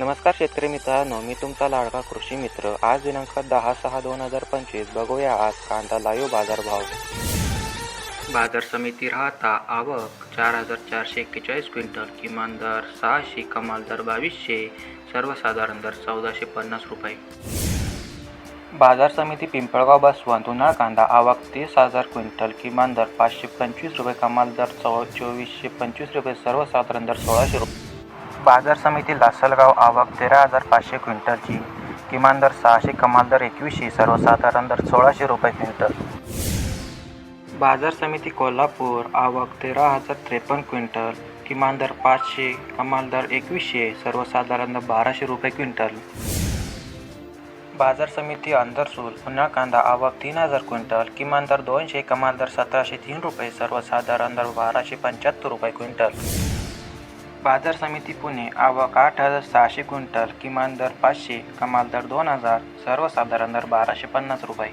नमस्कार शेतकरी मित्रांनो मी तुमचा लाडका कृषी मित्र. आज दिनांक दहा सहा दोन हजार पंचवीस बघूया आज कांदा लाईव्ह बाजारभाव. बाजार समिती राहता आवक चार हजार चारशे एक्केचाळीस क्विंटल किमान दर सहाशे कमाल दर बावीसशे सर्वसाधारण दर चौदाशे पन्नास रुपये. बाजार समिती पिंपळगाव बसवंत उन्हाळ कांदा आवक तीस हजार क्विंटल किमान दर पाचशे पंचवीस रुपये कमाल दर चौ चोवीसशे पंचवीस रुपये सर्वसाधारण दर सोळाशे रुपये. बाजार समिती लासलगाव आवक तेरा हजार पाचशे क्विंटलची. किमान दर सहाशे कमाल दर एकवीसशे सर्वसाधारण दर सोळाशे रुपये क्विंटल. बाजार समिती कोल्हापूर आवक तेरा हजार त्रेपन्न क्विंटल किमान दर पाचशे कमाल दर एकवीसशे सर्वसाधारण दर बाराशे रुपये क्विंटल. बाजार समिती अंधरसूल पुन्हा कांदा आवक तीन हजार क्विंटल किमान दर दोनशे कमाल दर सतराशे तीन रुपये सर्वसाधारण दर बाराशे पंच्याहत्तर रुपये क्विंटल. बाजार समिती पुणे आवक आठ हजार सहाशे क्विंटल किमान दर पाचशे कमाल दर दोन हजार सर्वसाधारण दर बाराशे पन्नास रुपये.